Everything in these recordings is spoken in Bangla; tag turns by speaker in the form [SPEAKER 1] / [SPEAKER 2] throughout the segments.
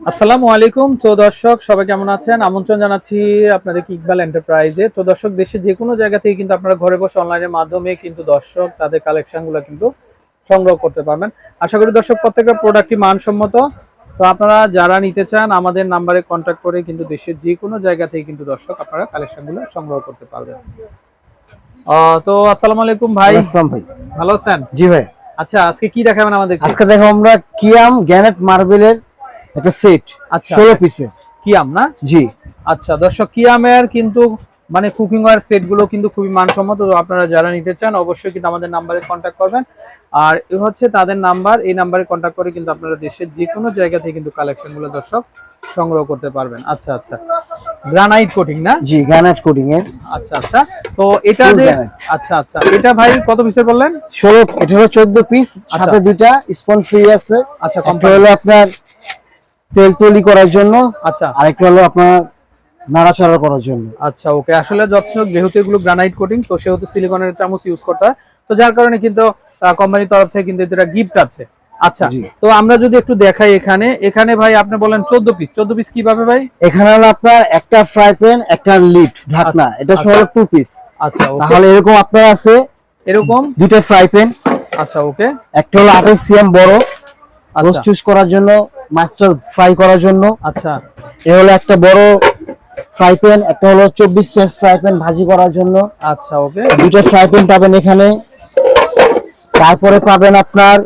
[SPEAKER 1] আসসালামু আলাইকুম। তো দর্শক সবাই কেমন আছেন? আমন্ত্রণ জানাচ্ছি আপনাদের ইকবাল এন্টারপ্রাইজে। তো দর্শক দেশের যে কোনো জায়গা থেকে কিন্তু আপনারা ঘরে বসে অনলাইনের মাধ্যমে কিন্তু দর্শক তাদের কালেকশনগুলো কিন্তু সংগ্রহ করতে পারবেন। আশা করি দর্শক প্রত্যেকটা প্রোডাক্টই মানসম্মত। তো আপনারা যারা নিতে চান আমাদের নাম্বারে কন্ট্যাক্ট করে কিন্তু দেশের যে কোনো জায়গা থেকে কিন্তু দর্শক আপনারা কালেকশনগুলো সংগ্রহ করতে পারবেন। আহ, তো আসসালামু আলাইকুম ভাই।
[SPEAKER 2] আসসালাম ভাই।
[SPEAKER 1] ভালো আছেন?
[SPEAKER 2] জি ভাই।
[SPEAKER 1] আচ্ছা আজকে কি দেখাবেন আমাদের
[SPEAKER 2] আজকে দেখো আমরা কিয়াম গ্যানেট মার্বেলের একটা সেট
[SPEAKER 1] আচ্ছা।
[SPEAKER 2] ষোলো পিসের
[SPEAKER 1] কি আম না?
[SPEAKER 2] জি।
[SPEAKER 1] আচ্ছা দর্শক কিয়ামের কিন্তু মানে কুকিং ওয়ার সেটগুলো কিন্তু খুবই মানসম্মত আপনারা যারা নিতে চান অবশ্যই কিন্তু আমাদের নাম্বারে কন্ট্যাক্ট করবেন। আর এ হচ্ছে তাদের নাম্বার এই নাম্বারে কন্ট্যাক্ট করে কিন্তু আপনারা দেশের যে কোনো জায়গা থেকে কিন্তু কালেকশনগুলো দর্শক সংগ্রহ করতে পারবেন। আচ্ছা আচ্ছা। গ্রানাইট কোটিং না?
[SPEAKER 2] জি গ্রানাইট কোডিং এর।
[SPEAKER 1] আচ্ছা আচ্ছা। তো এটা যে আচ্ছা আচ্ছা। এটা ভাই কত পিসের বললেন?
[SPEAKER 2] ষোলো এটা হলো চোদ্দ পিস সাথে দুইটা স্পন ফ্রি আছে।
[SPEAKER 1] আচ্ছা
[SPEAKER 2] একটা হলো আপনার তেল তৈরি করার জন্য
[SPEAKER 1] আচ্ছা।
[SPEAKER 2] আরেকটা হলো আপনার নাড়াচাড়া করার জন্য।
[SPEAKER 1] আচ্ছা ওকে। আসলে যত্ন যেহেতু এগুলো গ্রানাইট কোটিং তো সেহেতু সিলিকনের চামচ ইউজ করতে হয়। তো যার কারণে কিন্তু কোম্পানির তরফ থেকে কিন্তু এটা গিফট আছে। আচ্ছা তো আমরা যদি একটু দেখাই এখানে। এখানে ভাই আপনি বলেন চোদ্দ পিস চোদ্দ পিস কীভাবে ভাই?
[SPEAKER 2] এখানে হলো আপনার একটা ফ্রাই প্যান একটা লিড ঢাকনা। এটা সহ
[SPEAKER 1] আচ্ছা।
[SPEAKER 2] টু পিস
[SPEAKER 1] আচ্ছা ওকে।
[SPEAKER 2] তাহলে এরকম আপনার আছে
[SPEAKER 1] এরকম?
[SPEAKER 2] দুইটা ফ্রাই প্যান
[SPEAKER 1] আচ্ছা ওকে।
[SPEAKER 2] একটা হলো আঠাশ সিএম বড়
[SPEAKER 1] আচ্ছা
[SPEAKER 2] রোস্ট চুজ করার জন্য মাছটা ফ্রাই করার জন্য।
[SPEAKER 1] আচ্ছা।
[SPEAKER 2] এ হলো একটা বড় ফ্রাই প্যান একটা হলো চব্বিশ সেন্ট ফ্রাই প্যান ভাজি করার জন্য।
[SPEAKER 1] আচ্ছা ওকে।
[SPEAKER 2] দুটো ফ্রাই প্যান পাবেন এখানে। তারপরে পাবেন আপনার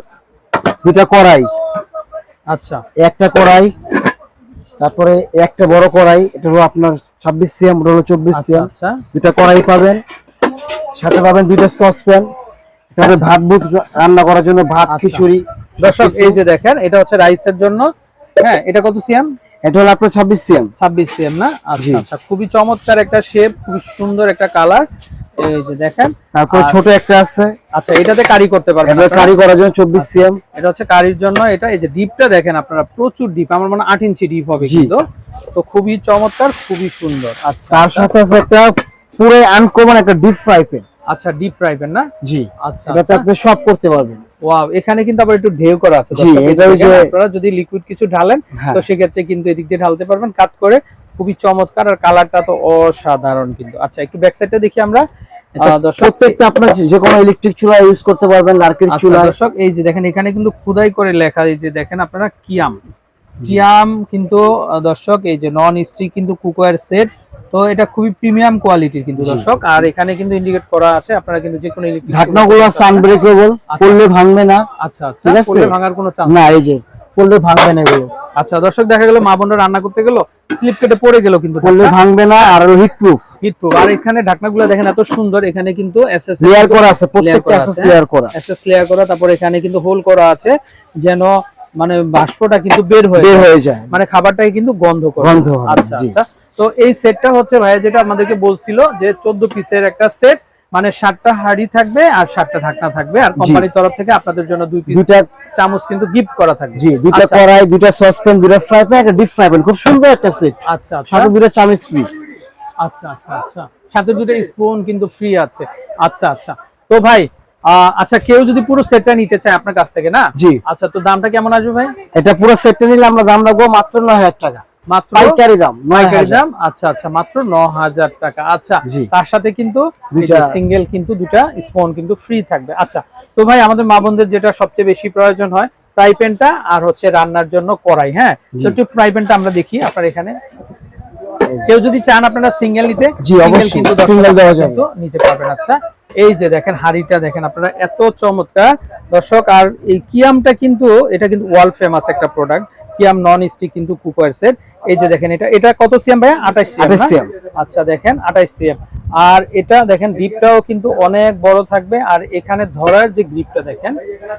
[SPEAKER 2] দুটা কড়াই।
[SPEAKER 1] আচ্ছা।
[SPEAKER 2] একটা কড়াই তারপরে একটা বড় কড়াই এটা হলো আপনার ছাব্বিশ সিএম ওটা হলো চব্বিশ
[SPEAKER 1] আচ্ছা
[SPEAKER 2] সিএম
[SPEAKER 1] আচ্ছা।
[SPEAKER 2] দুটা কড়াই পাবেন সাথে পাবেন দুটো সসপ্যান ভাত বুত রান্না করার জন্য ভাত
[SPEAKER 1] আচ্ছা।
[SPEAKER 2] খিচুড়ি।
[SPEAKER 1] দর্শক। এই যে দেখেন এটা হচ্ছে রাইসের জন্য। হ্যাঁ এটা কত সিএম?
[SPEAKER 2] এটা হলো আপনার ছাব্বিশ সিএম।
[SPEAKER 1] ছাব্বিশ সিএম না? আচ্ছা আচ্ছা খুবই চমৎকার একটা শেপ খুবই সুন্দর একটা কালার এই যে দেখেন
[SPEAKER 2] তারপরে ছোট একটা আছে।
[SPEAKER 1] আচ্ছা এটাতে কারি করতে পারবেন
[SPEAKER 2] এটা
[SPEAKER 1] আপনারা।
[SPEAKER 2] কারি করার জন্য চব্বিশ সিএম।
[SPEAKER 1] এটা হচ্ছে কারির জন্য। এটা এই যে ডিপটা দেখেন আপনারা প্রচুর ডিপ আমার মনে আট ইঞ্চি ডিপ হবে। কিন্তু। তো খুবই চমৎকার খুবই সুন্দর। আচ্ছা
[SPEAKER 2] তার সাথে আছে একটা পুরো আনকমন একটা ডিপ ফ্রাই প্যান
[SPEAKER 1] আচ্ছা ডিপ ফ্রাইবেন না?
[SPEAKER 2] জি।
[SPEAKER 1] আচ্ছা
[SPEAKER 2] এটাতে
[SPEAKER 1] আচ্ছা।
[SPEAKER 2] আপনি সব করতে পারবেন।
[SPEAKER 1] ওয়াও এখানে কিন্তু আবার একটু ঢেউ করা আছে।
[SPEAKER 2] জি, এটা ওই যে-
[SPEAKER 1] আপনারা যদি লিকুইড কিছু ঢালেন
[SPEAKER 2] হ্যাঁ।
[SPEAKER 1] তো সেক্ষেত্রে কিন্তু এদিক দিয়ে ঢালতে পারবেন। কাট করে খুবই চমৎকার আর কালারটা তো অসাধারণ কিন্তু। আচ্ছা একটু ব্যাক সাইডটা দেখি আমরা।
[SPEAKER 2] প্রত্যেকটা আপনার যে কোনো ইলেকট্রিক চুলা ইউজ করতে পারবেন লার্কের
[SPEAKER 1] আচ্ছা
[SPEAKER 2] চুলা।
[SPEAKER 1] দর্শক এই যে দেখেন এখানে কিন্তু খুদাই করে লেখা এই যে দেখেন আপনারা কিয়াম। কিয়াম কিন্তু দর্শক এই যে নন স্টিক কিন্তু কুকওয়্যার সেট তো এটা খুবই প্রিমিয়াম কোয়ালিটির কিন্তু দর্শক। আর এখানে কিন্তু ইন্ডিকেট করা আছে আপনারা কিন্তু যে কোনো ইলেকট্রিক
[SPEAKER 2] ঢাকনাগুলো
[SPEAKER 1] আচ্ছা।
[SPEAKER 2] পড়লে ভাঙবে না।
[SPEAKER 1] আচ্ছা আচ্ছা। পড়লে ভাঙার কোনো চান্স
[SPEAKER 2] না এই যে পড়লে ভাঙবে না এগুলো।
[SPEAKER 1] আচ্ছা দর্শক দেখা গেল মা বোনরা রান্না করতে গেল স্লিপ কেটে পড়ে গেল কিন্তু
[SPEAKER 2] পড়লে ভাঙবে না আর হিট প্রুফ
[SPEAKER 1] হিট প্রুফ আর এখানে ঢাকনাগুলো দেখেন এত সুন্দর এখানে কিন্তু এসএস
[SPEAKER 2] লেয়ার করা আছে প্রত্যেকটা
[SPEAKER 1] আছে,
[SPEAKER 2] লেয়ার করা।
[SPEAKER 1] এসএস লেয়ার করা তারপর এখানে কিন্তু হোল করা আছে যেন মানে বাষ্পটা কিন্তু বের হয়ে
[SPEAKER 2] বের
[SPEAKER 1] যায়।
[SPEAKER 2] হয়ে যায়।
[SPEAKER 1] মানে খাবারটাই কিন্তু গন্ধ করে।
[SPEAKER 2] গন্ধ
[SPEAKER 1] আচ্ছা আচ্ছা। তো এই সেটটা হচ্ছে ভাইয়া যেটা আমাদেরকে বলছিল যে চোদ্দ পিসের একটা সেট মানে সাতটা হাড়ি থাকবে আর সাতটা ঢাকনা থাকবে। আর কোম্পানির তরফ থেকে আপনাদের জন্য দুই পিস
[SPEAKER 2] দুইটা
[SPEAKER 1] চামচ কিন্তু গিফট করা থাকবে।
[SPEAKER 2] জি দুইটা
[SPEAKER 1] আচ্ছা,
[SPEAKER 2] কড়াই দুইটা সসপ্যান দুইটা ফ্রাই প্যান একটা ডিপ ফ্রাই প্যান খুব সুন্দর একটা সেট
[SPEAKER 1] আচ্ছা আচ্ছা।
[SPEAKER 2] সাথে দুইটা চামচ ফ্রি
[SPEAKER 1] আচ্ছা আচ্ছা আচ্ছা। সাথে দুটো স্পুন কিন্তু ফ্রি আছে। আচ্ছা আচ্ছা। তো ভাই আহ, আচ্ছা কেউ যদি পুরো সেটটা নিতে চায় আপনার কাছ থেকে না?
[SPEAKER 2] জি।
[SPEAKER 1] আচ্ছা তো দামটা কেমন আসবে ভাই?
[SPEAKER 2] এটা পুরো সেটটা নিলে আমরা দাম রাখব মাত্র নয় হাজার টাকা।
[SPEAKER 1] মাত্র
[SPEAKER 2] পাইকারি দাম নয়
[SPEAKER 1] পাইকারি দাম? আচ্ছা আচ্ছা মাত্র টাকা। আচ্ছা তার সাথে কিন্তু সিঙ্গেল কিন্তু দুটা স্পন কিন্তু ফ্রি থাকবে। আচ্ছা তো ভাই আমাদের মা বোনদের যেটা সবচেয়ে বেশি প্রয়োজন হয় ফ্রাই প্যানটা আর হচ্ছে রান্নার জন্য কড়াই হ্যাঁ। তো একটু ফ্রাই প্যানটা আমরা দেখি আপনার এখানে। কেউ যদি চান আপনারা সিঙ্গেল নিতে
[SPEAKER 2] জি, অবশ্যই,
[SPEAKER 1] কিন্তু
[SPEAKER 2] দেওয়া যাবে।
[SPEAKER 1] নিতে পারবেন। আচ্ছা এই যে দেখেন হাড়িটা দেখেন আপনারা এত চমৎকার। দর্শক আর এই কিয়ামটা কিন্তু এটা কিন্তু ওয়ার্ল্ড ফেমাস একটা প্রোডাক্ট কিয়াম নন স্টিক কিন্তু কুকওয়্যার সেট এই যে দেখেন এটা এটা কত সিএম ভাইয়া? 28 সিএম
[SPEAKER 2] 28 CM
[SPEAKER 1] আচ্ছা দেখেন 28 সিএম আর এটা দেখেন গ্রিপটাও কিন্তু অনেক বড় থাকবে। আর এখানে ধরার যে গ্রিপটা দেখেন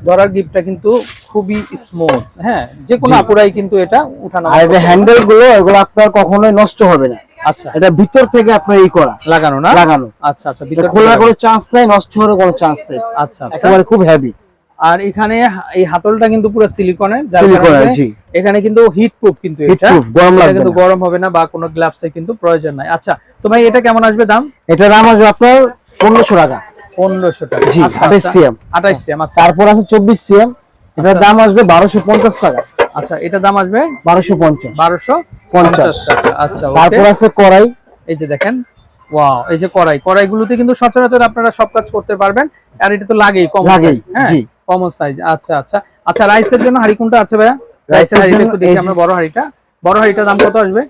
[SPEAKER 1] ধরার গ্রিপটা কিন্তু খুবই স্মুথ হ্যাঁ যে কোনো আপুরাই কিন্তু এটা উঠানো
[SPEAKER 2] আর হ্যান্ডেলগুলো এগুলো আপনার কখনোই নষ্ট হবে না।
[SPEAKER 1] আচ্ছা।
[SPEAKER 2] এটা ভিতর থেকে আপনার এই করা।
[SPEAKER 1] লাগানো না?
[SPEAKER 2] লাগানো।
[SPEAKER 1] আচ্ছা আচ্ছা
[SPEAKER 2] খোলার
[SPEAKER 1] থেকে
[SPEAKER 2] কোনো চান্স নেই নষ্ট হওয়ার কোনো চান্স নেই।
[SPEAKER 1] আচ্ছা আচ্ছা।
[SPEAKER 2] একেবারে খুব হেভি
[SPEAKER 1] আর এখানে এই হাতলটা কিন্তু পুরো সিলিকনের এখানে কিন্তু হিট প্রুফ কিন্তু
[SPEAKER 2] হিট
[SPEAKER 1] এটা।
[SPEAKER 2] প্রুফ গরম লাগবে
[SPEAKER 1] কিন্তু গরম হবে না বা কোনো গ্লাভসের কিন্তু প্রয়োজন নাই। আচ্ছা তো ভাই এটা কেমন আসবে দাম?
[SPEAKER 2] এটা দাম আসবে আপনার পনেরোশো টাকা।
[SPEAKER 1] পনেরোশো টাকা।
[SPEAKER 2] জি
[SPEAKER 1] আচ্ছা,
[SPEAKER 2] আঠাশ
[SPEAKER 1] আচ্ছা।
[SPEAKER 2] সিএম।
[SPEAKER 1] আঠাশ সিএম আচ্ছা।
[SPEAKER 2] তারপর আছে চব্বিশ সিএম। এটার দাম আসবে বারোশো পঞ্চাশ টাকা।
[SPEAKER 1] আচ্ছা এটা দাম আসবে?
[SPEAKER 2] বারোশো পঞ্চাশ।
[SPEAKER 1] বারোশো
[SPEAKER 2] পঞ্চাশ।
[SPEAKER 1] টাকা। আচ্ছা
[SPEAKER 2] তারপর আছে কড়াই।
[SPEAKER 1] এই যে দেখেন ওয়াও এই যে কড়াই। কড়াইগুলোতে কিন্তু সচরাচর আপনারা সব কাজ করতে পারবেন। আর এটা তো লাগেই কম
[SPEAKER 2] লাগেই,
[SPEAKER 1] হ্যাঁ।
[SPEAKER 2] জি।
[SPEAKER 1] কমন সাইজ আচ্ছা আচ্ছা। আচ্ছা রাইসের জন্য হাড়ি কোনটা আছে ভাইয়া? রাইসের
[SPEAKER 2] হাড়ি
[SPEAKER 1] একটু দেখি আমরা বড় হাড়িটা। বড় হাড়িটার দাম কত আসবে?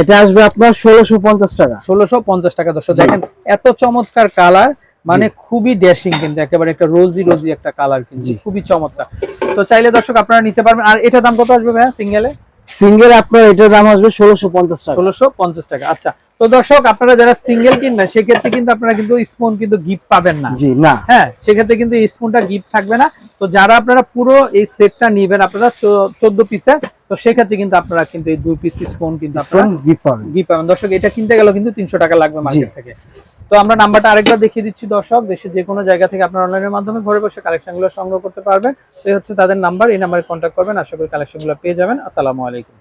[SPEAKER 2] এটা আসবে আপনার ষোলোশো পঞ্চাশ টাকা।
[SPEAKER 1] ষোলোশো পঞ্চাশ টাকা দর্শক দেখেন এত চমৎকার কালার মানে খুবই ড্যাশিং কিন্তু একেবারে একটা রোজি রোজি একটা কালার কিন্তু খুবই চমৎকার। তো চাইলে দর্শক আপনারা নিতে পারবেন। আর এটা দাম কত আসবে ভাইয়া সিঙ্গেলে?
[SPEAKER 2] সিঙ্গেল আপনার এটার দাম আসবে ষোলোশো পঞ্চাশ টাকা।
[SPEAKER 1] ষোলোশো পঞ্চাশ টাকা। আচ্ছা তো দর্শক আপনারা যারা সিঙ্গেল কিনবেন সেক্ষেত্রে কিন্তু আপনারা কিন্তু স্পুন কিন্তু গিফট পাবেন না।
[SPEAKER 2] জি না।
[SPEAKER 1] হ্যাঁ সেক্ষেত্রে কিন্তু স্পুনটা গিফট থাকবে না। তো যারা আপনারা পুরো এই সেটটা নিবেন আপনারা চোদ্দ পিসে তো সেক্ষেত্রে কিন্তু আপনারা কিন্তু এই দুই পিস স্পুন কিন্তু আপনারা
[SPEAKER 2] গিফট পাবেন।
[SPEAKER 1] গিফট পাবেন। দর্শক এটা কিনতে গেলেও কিন্তু তিনশো টাকা লাগবে মার্কেট থেকে। তো আমরা নাম্বারটা আরেকবার দেখিয়ে দিচ্ছি, দর্শক। দেশে যে কোনো জায়গা থেকে আপনারা অনলাইনের মাধ্যমে ঘরে বসে কালেকশনগুলো সংগ্রহ করতে পারবেন। তো হচ্ছে তাদের নাম্বার, এই নাম্বারে কন্ট্যাক্ট করবেন। আশা করি কালেকশনগুলো পেয়ে যাবেন। আসসালামু আলাইকুম।